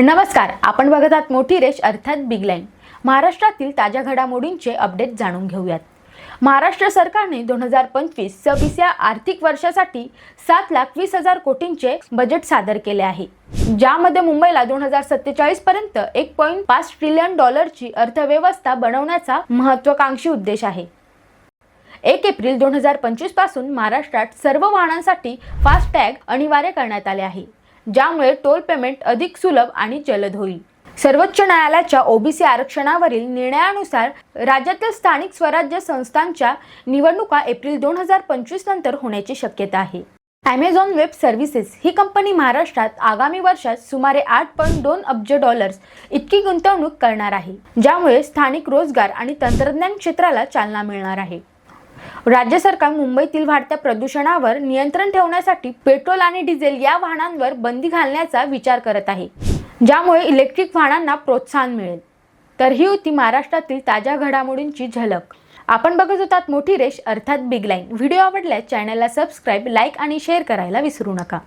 नमस्कार आपण बघत आहात मोठी रेश अर्थात बिग लाईन महाराष्ट्रातील ताज्या घडामोडींचे अपडेट जाणून घेऊयात. महाराष्ट्र सरकारने दोन हजार पंचवीस सव्वीस या आर्थिक वर्षासाठी सात लाख वीस हजार कोटींचे बजेट सादर केले आहे. ज्यामध्ये मुंबईला दोन हजार सत्तेचाळीस पर्यंत एक पॉईंट पाच ट्रिलियन डॉलरची अर्थव्यवस्था बनवण्याचा महत्वाकांक्षी उद्देश आहे. एक एप्रिल दोन हजार पंचवीसपासून महाराष्ट्रात सर्व वाहनांसाठी फास्ट टॅग अनिवार्य करण्यात आले आहे. ज्यामुळे टोल पेमेंट अधिक सुलभ आणि जलद होईल. सर्वोच्च न्यायालयाच्या ओबीसी आरक्षणावरील निर्णयानुसार राज्यातील स्थानिक स्वराज्य संस्थांच्या निवडणुका एप्रिल दोन हजार पंचवीस नंतर होण्याची शक्यता आहे. ॲमेझॉन वेब सर्व्हिसेस ही कंपनी महाराष्ट्रात आगामी वर्षात सुमारे आठ पॉईंट दोन अब्ज डॉलर्स इतकी गुंतवणूक करणार आहे ज्यामुळे स्थानिक रोजगार आणि तंत्रज्ञान क्षेत्राला चालना मिळणार आहे. राज्य सरकार मुंबईतील वाढत्या प्रदूषणावर नियंत्रण ठेवण्यासाठी पेट्रोल आणि डिझेल या वाहनांवर बंदी घालण्याचा विचार करत आहे. ज्यामुळे इलेक्ट्रिक वाहनांना प्रोत्साहन मिळेल. तर ही होती महाराष्ट्रातील ताज्या घडामोडींची झलक. आपण बघत होतात मोठी रेश अर्थात बिग लाईन व्हिडिओ आवडल्यास चॅनलला सबस्क्राईब लाईक आणि शेअर करायला विसरू नका.